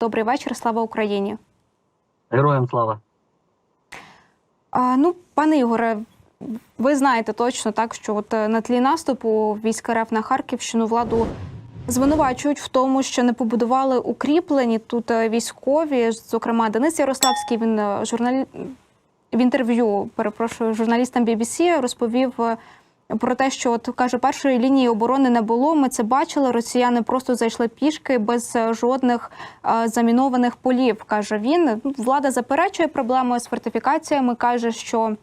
Добрий вечір, слава Україні. Героям слава. А, ну, пане Ігоре, ви знаєте точно так, що от е, на тлі наступу військ РФ на Харківщину владу звинувачують в тому, що не побудували укріплені тут е, військові. Зокрема, Денис Ярославський. Він е, журналі... в інтерв'ю, перепрошую, журналістам BBC розповів. Про те, що от каже, першої лінії оборони не було. Ми це бачили. Росіяни просто зайшли пішки без е, жодних е, замінованих полів. каже він. Ну, Влада заперечує проблему з фортифікаціями. каже, що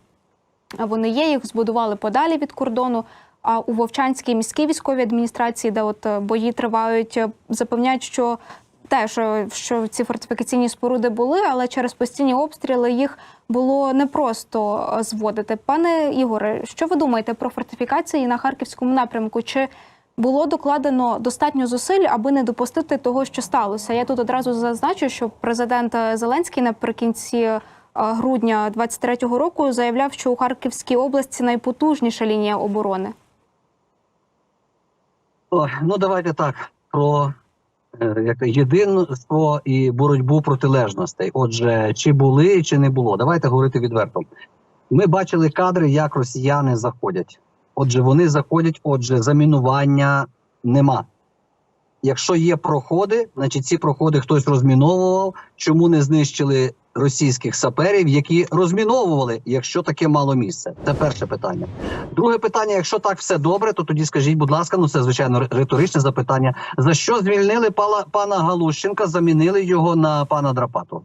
вони є, їх збудували подалі від кордону. А у Вовчанській міській військовій адміністрації, де от е, бої тривають, е, запевняють, що теж що ці фортифікаційні споруди були, але через постійні обстріли їх було непросто е, зводити. Пане Ігоре, що ви думаєте про фортифікації на харківському напрямку? Чи було докладено достатньо зусиль, аби не допустити того, що сталося? Я тут одразу зазначу, що президент е, Зеленський наприкінці е, грудня 23-го року заявляв, що у Харківській області найпотужніша лінія оборони. Ой, ну давайте так про як єдинство і боротьбу протилежностей. Отже, чи були, чи не було. Давайте говорити відверто. Ми бачили кадри, як росіяни заходять. Отже, вони заходять, отже, замінування нема. Якщо є проходи, значить ці проходи хтось розміновував. Чому не знищили російських саперів, які розміновували, якщо таке мало місце? Це перше питання. Друге питання: якщо так все добре, то тоді скажіть, будь ласка, ну це звичайно риторичне запитання. За що звільнили пана Галущенка, замінили його на пана Драпату?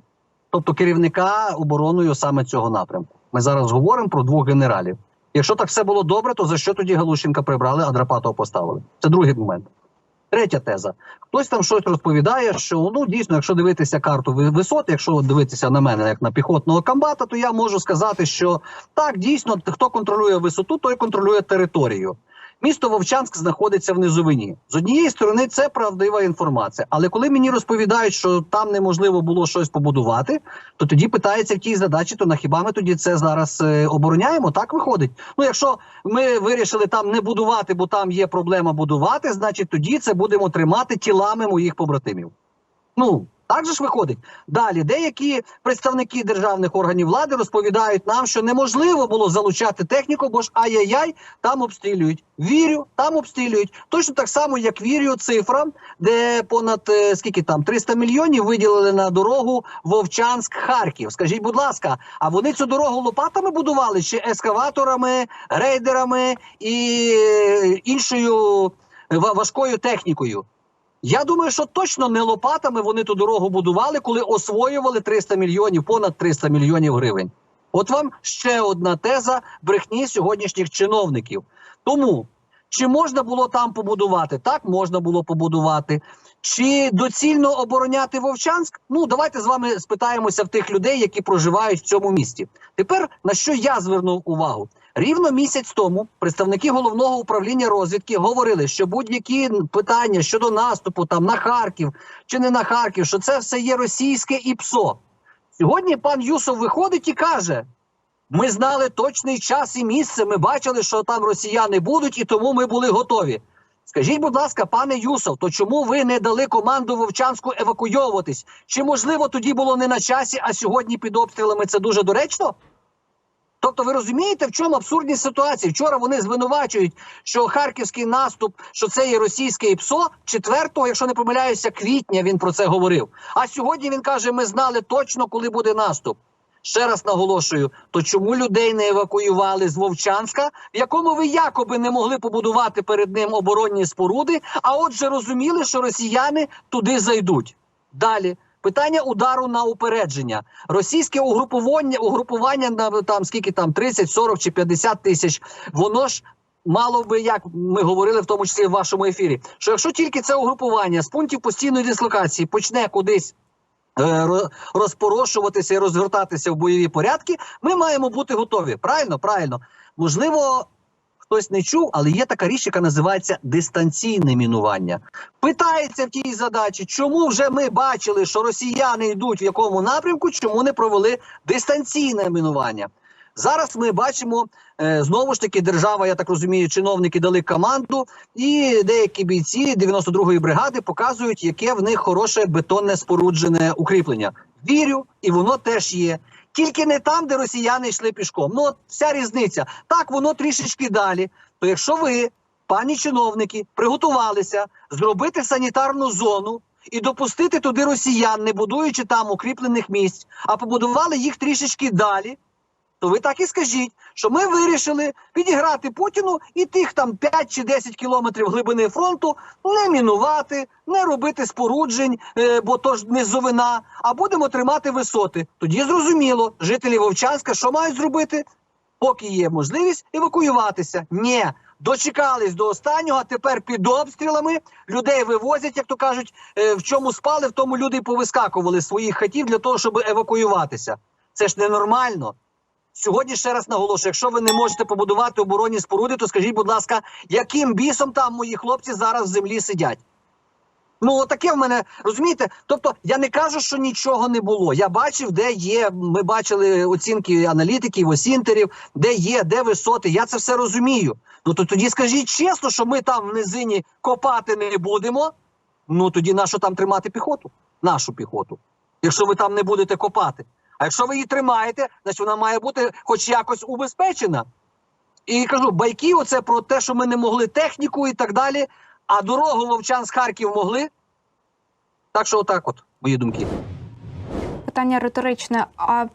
Тобто керівника обороною саме цього напрямку. Ми зараз говоримо про двох генералів. Якщо так все було добре, то за що тоді Галущенка прибрали, а Драпатова поставили? Це другий момент. Третя теза. Хтось там щось розповідає, що ну дійсно, якщо дивитися карту висот, якщо дивитися на мене як на піхотного комбата, то я можу сказати, що так дійсно хто контролює висоту, той контролює територію. Місто Вовчанськ знаходиться в низовині. З однієї сторони, це правдива інформація. Але коли мені розповідають, що там неможливо було щось побудувати, то тоді питається в тій задачі, то на хіба ми тоді це зараз е, обороняємо? Так виходить. Ну, якщо ми вирішили там не будувати, бо там є проблема будувати, значить тоді це будемо тримати тілами моїх побратимів. Ну так же ж виходить. Далі деякі представники державних органів влади розповідають нам, що неможливо було залучати техніку, бо ж ай-яй-яй, там обстрілюють. Вірю, там обстрілюють. Точно так само, як вірю цифрам, де понад е, скільки там 300 мільйонів виділили на дорогу Вовчанськ-Харків. Скажіть, будь ласка, а вони цю дорогу лопатами будували чи ескаваторами, рейдерами і іншою важкою технікою? Я думаю, що точно не лопатами вони ту дорогу будували, коли освоювали 300 мільйонів, понад 300 мільйонів гривень. От вам ще одна теза брехні сьогоднішніх чиновників. Тому чи можна було там побудувати? Так, можна було побудувати. Чи доцільно обороняти Вовчанськ? Ну давайте з вами спитаємося в тих людей, які проживають в цьому місті. Тепер на що я звернув увагу? Рівно місяць тому представники головного управління розвідки говорили, що будь-які питання щодо наступу там на Харків чи не на Харків, що це все є російське і ПСО. Сьогодні пан Юсов виходить і каже: ми знали точний час і місце. Ми бачили, що там росіяни будуть, і тому ми були готові. Скажіть, будь ласка, пане Юсов, то чому ви не дали команду Вовчанську евакуйовуватись? Чи можливо тоді було не на часі, а сьогодні під обстрілами це дуже доречно? Тобто, ви розумієте, в чому абсурдність ситуації? Вчора вони звинувачують, що харківський наступ, що це є російське ІПСО. 4-го, якщо не помиляюся, квітня він про це говорив. А сьогодні він каже: ми знали точно, коли буде наступ. Ще раз наголошую: то чому людей не евакуювали з Вовчанська, в якому ви якоби не могли побудувати перед ним оборонні споруди, а отже, розуміли, що росіяни туди зайдуть. Далі питання удару на упередження. Російське угрупування, угрупування на там скільки там 30, 40 чи 50 тисяч. Воно ж. Мало би, як ми говорили в тому числі в вашому ефірі, що якщо тільки це угрупування з пунктів постійної дислокації почне кудись е, ро- розпорошуватися і розгортатися в бойові порядки, ми маємо бути готові. Правильно, правильно. Можливо, хтось не чув, але є така річ, яка називається дистанційне мінування. Питається в тій задачі, чому вже ми бачили, що росіяни йдуть в якому напрямку, чому не провели дистанційне мінування. Зараз ми бачимо е, знову ж таки держава, я так розумію, чиновники дали команду, і деякі бійці 92-ї бригади показують, яке в них хороше бетонне споруджене укріплення. Вірю, і воно теж є. Тільки не там, де росіяни йшли пішком. Ну, от вся різниця. Так, воно трішечки далі. То якщо ви, пані чиновники, приготувалися зробити санітарну зону і допустити туди росіян, не будуючи там укріплених місць, а побудували їх трішечки далі, то ви так і скажіть, що ми вирішили підіграти Путіну і тих там 5 чи 10 кілометрів глибини фронту не мінувати, не робити споруджень, е, бо то ж низовина, а будемо тримати висоти. Тоді зрозуміло, жителі Вовчанська що мають зробити? Поки є можливість евакуюватися. Ні, дочекались до останнього, а тепер під обстрілами людей вивозять, як то кажуть, е, в чому спали, в тому люди повискакували з своїх хатів для того, щоб евакуюватися. Це ж ненормально. Сьогодні ще раз наголошую: якщо ви не можете побудувати оборонні споруди, то скажіть, будь ласка, яким бісом там мої хлопці зараз в землі сидять? Ну, таке в мене розумієте? Тобто, я не кажу, що нічого не було. Я бачив, де є. Ми бачили оцінки аналітиків, осінтерів, де є, де висоти. Я це все розумію. Ну то тоді скажіть чесно, що ми там в низині копати не будемо. Ну тоді нащо там тримати піхоту? Нашу піхоту, якщо ви там не будете копати. А якщо ви її тримаєте, значить вона має бути хоч якось убезпечена. І кажу, байки, оце про те, що ми не могли техніку і так далі. А дорогу Вовчан з Харків могли. Так що, отак, от, мої думки. Питання риторичне. А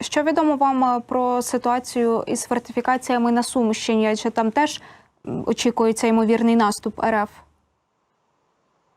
що відомо вам е, про ситуацію із фортифікаціями на Сумщині? Чи там теж очікується ймовірний наступ РФ?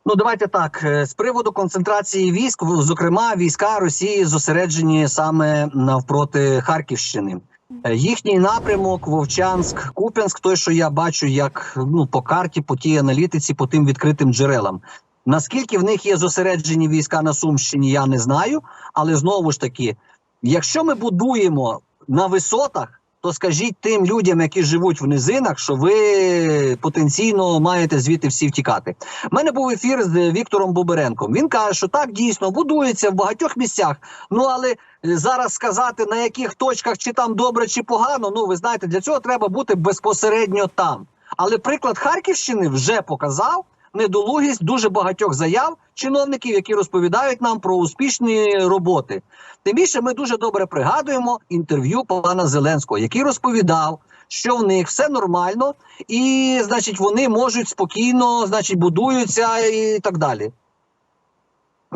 Ну, давайте так. е, З приводу концентрації військ, зокрема, війська Росії зосереджені саме навпроти Харківщини. Е, Їхній напрямок Вовчанськ, Куп'янськ, той, що я бачу, як ну по карті, по тій аналітиці, по тим відкритим джерелам. Наскільки в них є зосереджені війська на Сумщині, я не знаю. Але знову ж таки, якщо ми будуємо на висотах, то скажіть тим людям, які живуть в низинах, що ви потенційно маєте звідти всі втікати. У мене був ефір з Віктором Боберенком. Він каже, що так дійсно будується в багатьох місцях. Ну але е, зараз сказати на яких точках чи там добре, чи погано. Ну ви знаєте, для цього треба бути безпосередньо там. Але приклад Харківщини вже показав недолугість дуже багатьох заяв чиновників, які розповідають нам про успішні роботи. Тим більше ми дуже добре пригадуємо інтерв'ю пана Зеленського, який розповідав, що в них все нормально, і значить вони можуть спокійно, значить, будуються і так далі.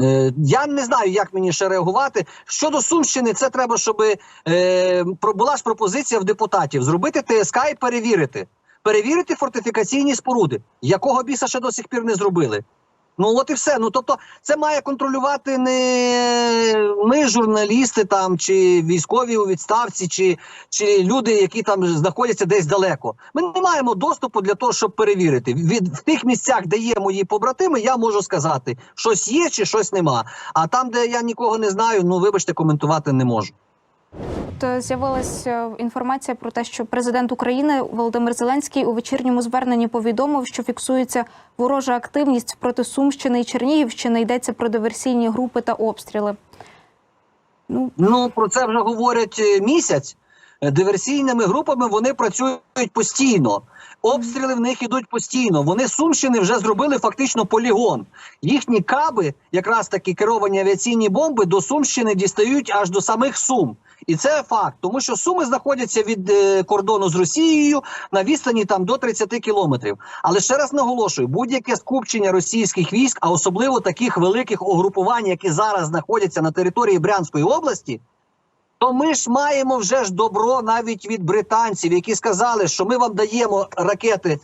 Е, я не знаю, як мені ще реагувати. Щодо Сумщини, це треба, щоб е, була ж пропозиція в депутатів зробити ТСК і перевірити. Перевірити фортифікаційні споруди, якого біса ще до сих пір не зробили. Ну от і все. Ну тобто, це має контролювати не ми, журналісти там, чи військові у відставці, чи, чи люди, які там знаходяться десь далеко. Ми не маємо доступу для того, щоб перевірити. Від в тих місцях, де є мої побратими, я можу сказати, щось є чи щось нема. А там, де я нікого не знаю, ну вибачте, коментувати не можу. З'явилася інформація про те, що президент України Володимир Зеленський у вечірньому зверненні повідомив, що фіксується ворожа активність проти Сумщини і Чернігівщини. Йдеться про диверсійні групи та обстріли. Ну Ну про це вже говорять е, місяць. Диверсійними групами вони працюють постійно. Обстріли в них ідуть постійно. Вони Сумщини вже зробили фактично полігон. Їхні каби, якраз такі керовані авіаційні бомби, до Сумщини дістають аж до самих Сум. І це факт, тому що Суми знаходяться від е, кордону з Росією на відстані там до 30 кілометрів. Але ще раз наголошую, будь-яке скупчення російських військ, а особливо таких великих угрупувань, які зараз знаходяться на території Брянської області, то ми ж маємо вже ж добро навіть від британців, які сказали, що ми вам даємо ракети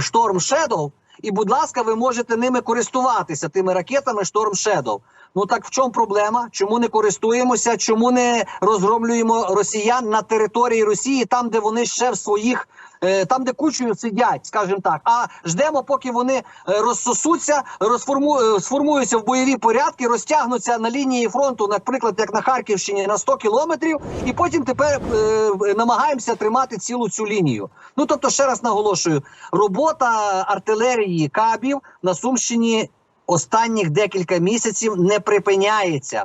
Шторм Storm Shadow, і, будь ласка, ви можете ними користуватися тими ракетами Шторм Shadow. Ну так в чому проблема? Чому не користуємося? Чому не розгромлюємо росіян на території Росії, там, де вони ще в своїх, е, там, де кучою сидять, скажімо так, а ждемо, поки вони е, розсосуться, розформу, е, сформуються в бойові порядки, розтягнуться на лінії фронту, наприклад, як на Харківщині, на 100 кілометрів, і потім тепер е, намагаємося тримати цілу цю лінію. Ну тобто, ще раз наголошую, робота артилерії кабів на Сумщині останніх декілька місяців не припиняється.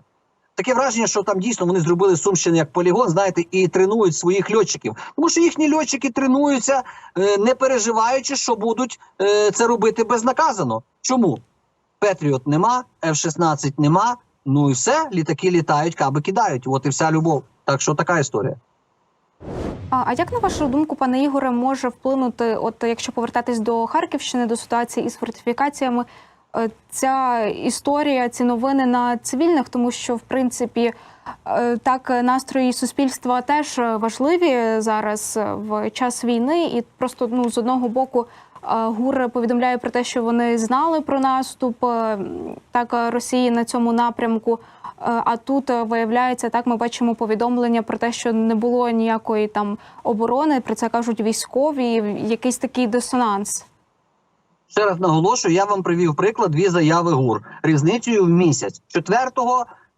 Таке враження, що там дійсно вони зробили Сумщину як полігон, знаєте, і тренують своїх льотчиків. Тому що їхні льотчики тренуються, е, не переживаючи, що будуть е, це робити безнаказано. Чому? Петріот нема, F-16 нема. Ну і все, літаки літають, каби кидають. От і вся любов. Так що така історія. А, як на вашу думку, пане Ігоре, може вплинути, от якщо повертатись до Харківщини, до ситуації із фортифікаціями, ця історія, ці новини на цивільних, тому що в принципі е, так настрої суспільства теж важливі зараз е, в час війни, і просто ну з одного боку. е, ГУР повідомляє про те, що вони знали про наступ е, так е, Росії на цьому напрямку. Е, А тут е, виявляється, так ми бачимо повідомлення про те, що не було ніякої там оборони. Про це кажуть військові. Якийсь такий дисонанс. Ще раз наголошую, я вам привів приклад дві заяви ГУР різницею в місяць 4,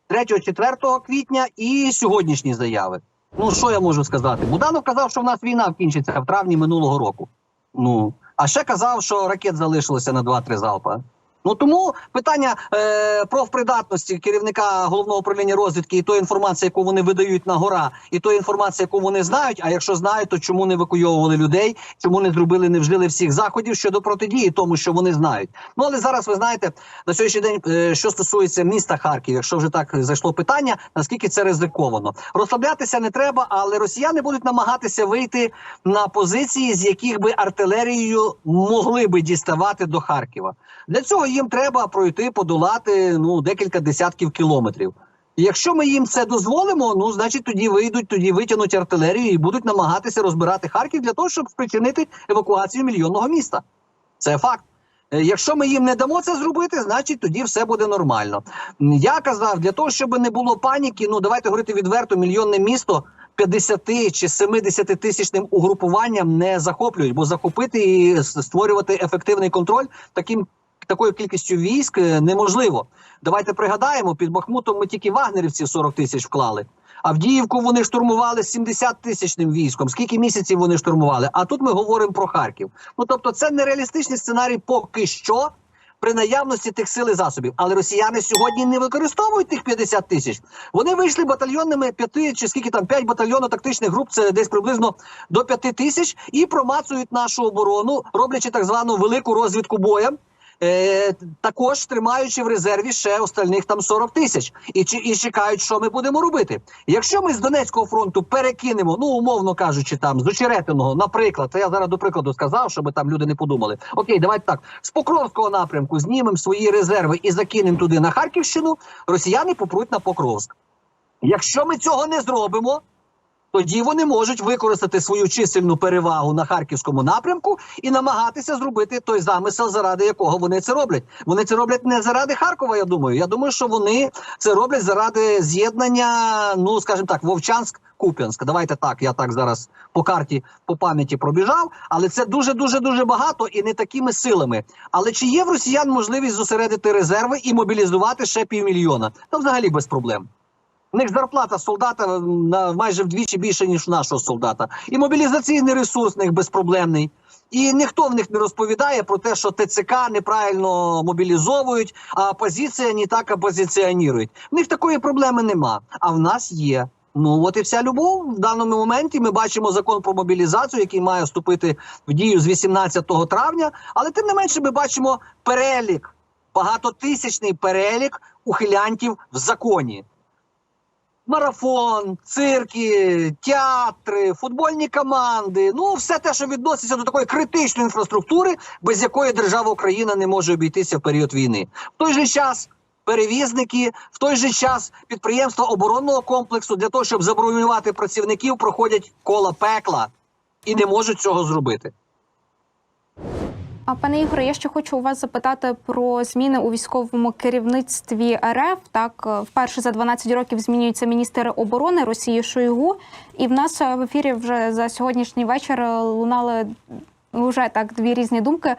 3-4 квітня і сьогоднішні заяви. Ну що я можу сказати? Буданов казав, що в нас війна вкінчиться в травні минулого року. Ну а ще казав, що ракет залишилося на 2-3 залпа. Ну тому питання е, профпридатності керівника головного управління розвідки і тої інформації, яку вони видають на гора, і тої інформації, яку вони знають. А якщо знають, то чому не евакуйовували людей? Чому не зробили, не вжили всіх заходів щодо протидії тому, що вони знають? Ну але зараз ви знаєте на сьогоднішній день, е, що стосується міста Харків, якщо вже так зайшло питання, наскільки це ризиковано, розслаблятися не треба, але росіяни будуть намагатися вийти на позиції, з яких би артилерією могли би діставати до Харкова. Для цього їм треба пройти, подолати ну декілька десятків кілометрів. І Якщо ми їм це дозволимо, ну значить тоді вийдуть, тоді витягнуть артилерію і будуть намагатися розбирати Харків для того, щоб спричинити евакуацію мільйонного міста. Це факт. Е, Якщо ми їм не дамо це зробити, значить тоді все буде нормально. Я казав, для того, щоб не було паніки, ну давайте говорити відверто, мільйонне місто 50 чи 70 тисячним угрупуванням не захоплюють, бо захопити і створювати ефективний контроль таким такою кількістю військ е, неможливо. Давайте пригадаємо, під Бахмутом ми тільки вагнерівців 40 тисяч вклали. Авдіївку вони штурмували 70 тисячним військом. Скільки місяців вони штурмували? А тут ми говоримо про Харків. Ну тобто, це нереалістичний сценарій поки що. При наявності тих сил і засобів, але росіяни сьогодні не використовують тих 50 тисяч. Вони вийшли батальйонними п'яти чи скільки там п'ять батальйонів тактичних груп, це десь приблизно до п'яти тисяч, і промацують нашу оборону, роблячи так звану велику розвідку боєм. Е, також тримаючи в резерві ще остальних там 40 тисяч і, і чекають, що ми будемо робити. Якщо ми з Донецького фронту перекинемо, ну умовно кажучи, там з Очеретиного, наприклад, це я зараз до прикладу сказав, щоб там люди не подумали. Окей, давайте так з Покровського напрямку знімемо свої резерви і закинемо туди на Харківщину. Росіяни попруть на Покровськ. Якщо ми цього не зробимо, тоді вони можуть використати свою чисельну перевагу на харківському напрямку і намагатися зробити той замисел, заради якого вони це роблять. Вони це роблять не заради Харкова. Я думаю. Я думаю, що вони це роблять заради з'єднання, ну скажімо так, Вовчанськ. Куп'янськ, давайте так. Я так зараз по карті по пам'яті пробіжав, але це дуже дуже дуже багато і не такими силами. Але чи є в росіян можливість зосередити резерви і мобілізувати ще півмільйона? Та взагалі без проблем. У них зарплата солдата на майже вдвічі більше, ніж у нашого солдата. І мобілізаційний ресурс в них безпроблемний. І ніхто в них не розповідає про те, що ТЦК неправильно мобілізовують, а опозиція не так опозиціонують. В них такої проблеми нема. А в нас є. Ну от і вся любов в даному моменті. Ми бачимо закон про мобілізацію, який має вступити в дію з 18 травня. Але тим не менше, ми бачимо перелік, багатотисячний перелік ухилянтів в законі марафон, цирки, театри, футбольні команди. Ну, все те, що відноситься до такої критичної інфраструктури, без якої держава Україна не може обійтися в період війни. В той же час. Перевізники в той же час підприємства оборонного комплексу для того, щоб забронювати працівників, проходять кола пекла і не можуть цього зробити. А пане Ігоре, я ще хочу у вас запитати про зміни у військовому керівництві РФ. Так, е, вперше за 12 років змінюється міністр оборони Росії Шойгу. І в нас е, в ефірі вже за сьогоднішній вечір е, лунали вже так дві різні думки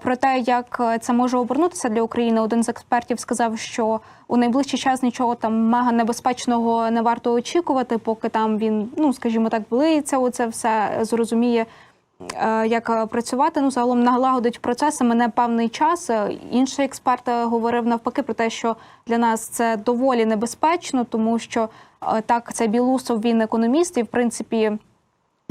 про те, як це може обернутися для України. Один з експертів сказав, що у найближчий час нічого там мега небезпечного не варто очікувати, поки там він, ну скажімо так, влиється у це все, зрозуміє як е, працювати. Ну загалом налагодить процеси мене певний час. Е, Інший експерт е, говорив навпаки про те, що для нас це доволі небезпечно, тому що е, так це Білусов, він економіст, і в принципі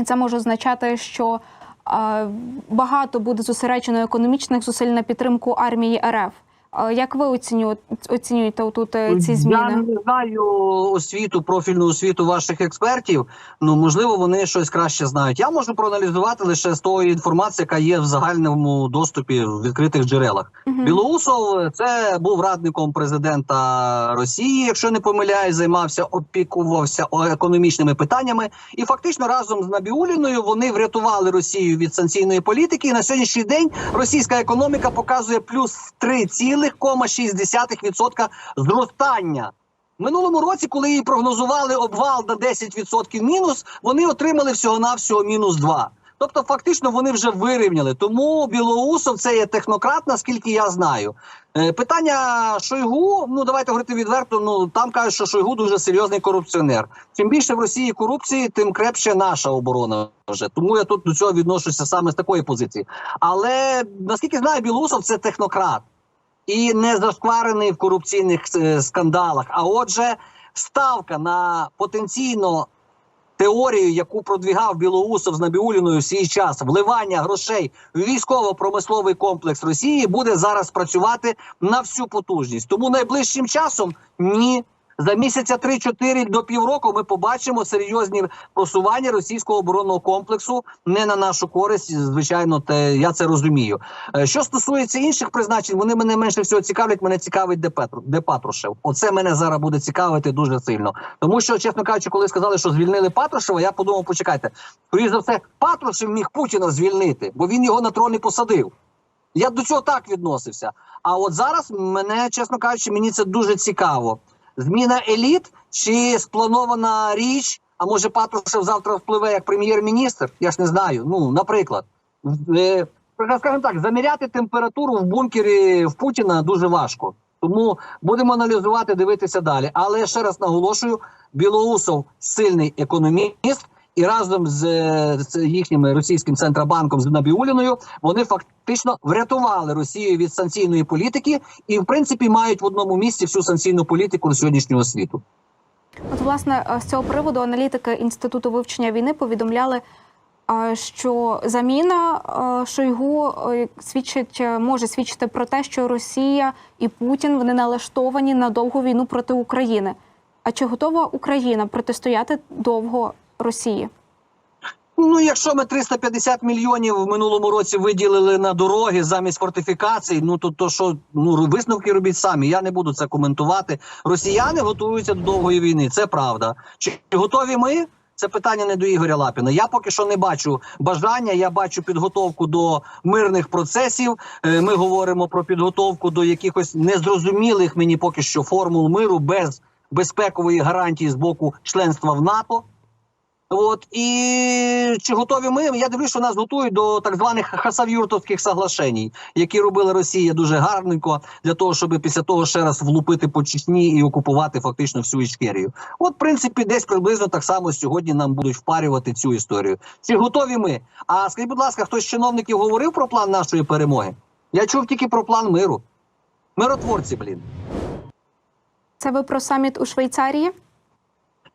це може означати, що е, багато буде зосереджено економічних зусиль на підтримку армії РФ. Е, Як ви оцінюєте, оцінюєте тут е, ці Я не знаю освіту, профільну освіту ваших експертів. Ну можливо, вони щось краще знають. Я можу проаналізувати лише з тої інформації, яка є в загальному доступі в відкритих джерелах. Мгм. Білоусов це був радником президента Росії, якщо не помиляюсь, займався, опікувався економічними питаннями. І фактично разом з Набіуліною вони врятували Росію від санкційної політики. І на сьогоднішній день російська економіка показує плюс 3,6% зростання. Минулому році, коли їй прогнозували обвал на 10% мінус, вони отримали всього навсього мінус 2. Тобто, фактично, вони вже вирівняли. Тому Білоусов це є технократ, наскільки я знаю. Е, питання Шойгу, ну давайте говорити відверто. Ну там кажуть, що Шойгу дуже серйозний корупціонер. Чим більше в Росії корупції, тим крепше наша оборона вже. Тому я тут до цього відношуся саме з такої позиції. Але наскільки знаю, Білоусов це технократ і не зашкварений в корупційних е, скандалах. А отже, ставка на потенційно теорію, яку продвігав Білоусов з Набіуліною в свій час, вливання грошей в військово-промисловий комплекс Росії, буде зараз працювати на всю потужність. Тому найближчим часом ні. За місяця 3-4 до півроку ми побачимо серйозні просування російського оборонного комплексу не на нашу користь. Звичайно, те я це розумію. Е, Що стосується інших призначень, вони мене менше всього цікавлять. Мене цікавить де Патрушев. Оце мене зараз буде цікавити дуже сильно. Тому що, чесно кажучи, коли сказали, що звільнили Патрушева, я подумав, почекайте, скоріше за все, Патрушев міг Путіна звільнити, бо він його на трон не посадив. Я до цього так відносився. А от зараз мене, чесно кажучи, мені це дуже цікаво. Зміна еліт чи спланована річ, а може Патрушев завтра впливе як прем'єр-міністр? Я ж не знаю. Ну, наприклад, Е, скажімо так, заміряти температуру в бункері в Путіна дуже важко. Тому будемо аналізувати, дивитися далі. Але ще раз наголошую: Білоусов сильний економіст, і разом з, з їхнім російським центробанком з Набіуліною вони фактично врятували Росію від санкційної політики і, в принципі, мають в одному місці всю санкційну політику на сьогоднішнього світу. От, власне, е, з цього приводу аналітики Інституту вивчення війни повідомляли, е, що заміна е, Шойгу свідчить, може свідчити про те, що Росія і Путін вони налаштовані на довгу війну проти України. А чи готова Україна протистояти довго Росії? Ну, якщо ми 350 мільйонів в минулому році виділили на дороги замість фортифікацій, ну то, то що ну висновки робіть самі. Я не буду це коментувати. Росіяни готуються до довгої війни. Це правда. Чи готові ми? Це питання не до Ігоря Лапіна. Я поки що не бачу бажання. Я бачу підготовку до мирних процесів. Е, Ми говоримо про підготовку до якихось незрозумілих мені поки що формул миру без безпекової гарантії з боку членства в НАТО. От і чи готові ми? Я дивлюсь, що нас готують до так званих хасавюртовських соглашень, які робила Росія дуже гарненько для того, щоб після того ще раз влупити по Чечні і окупувати фактично всю Ічкерію. От, в принципі, десь приблизно так само сьогодні нам будуть впарювати цю історію. Чи готові ми? А скажіть, будь ласка, хтось з чиновників говорив про план нашої перемоги? Я чув тільки про план миру. Миротворці, блін. Це ви про саміт у Швейцарії?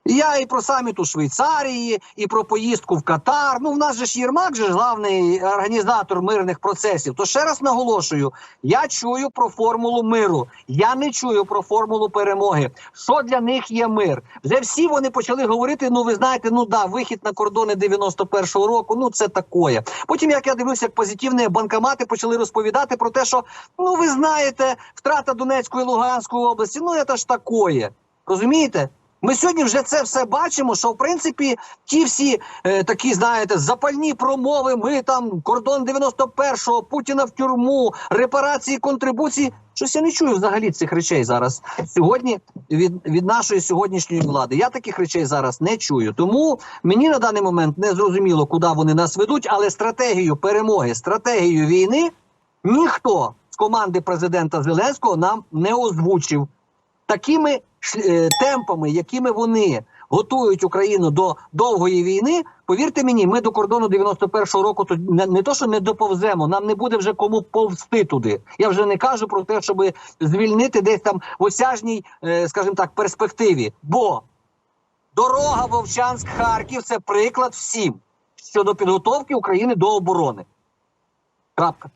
Я і про саміт у Швейцарії, і про поїздку в Катар. Ну, в нас же ж Єрмак, же ж главний організатор мирних процесів. То ще раз наголошую: я чую про формулу миру. Я не чую про формулу перемоги. Що для них є мир? Вже всі вони почали говорити: ну, ви знаєте, ну да, вихід на кордони 91-го року. Ну це такое. Потім, як я дивився, як позитивні банкомати почали розповідати про те, що ну ви знаєте, втрата Донецької і Луганської області. Ну це ж такое. Розумієте? Ми сьогодні вже це все бачимо. Що в принципі ті всі е, такі, знаєте, запальні промови. Ми там кордон 91-го, Путіна в тюрму, репарації, контрибуції. Щось я не чую взагалі цих речей зараз. Сьогодні від, від нашої сьогоднішньої влади. Я таких речей зараз не чую. Тому мені на даний момент не зрозуміло, куди вони нас ведуть, але стратегію перемоги, стратегію війни ніхто з команди президента Зеленського нам не озвучив такими темпами, якими вони готують Україну до довгої війни. Повірте мені, ми до кордону 91-го року не, не то, що не доповземо, нам не буде вже кому повзти туди. Я вже не кажу про те, щоб звільнити десь там в осяжній, е, скажімо так, перспективі. Бо дорога Вовчанськ-Харків це приклад всім щодо підготовки України до оборони. Крапка.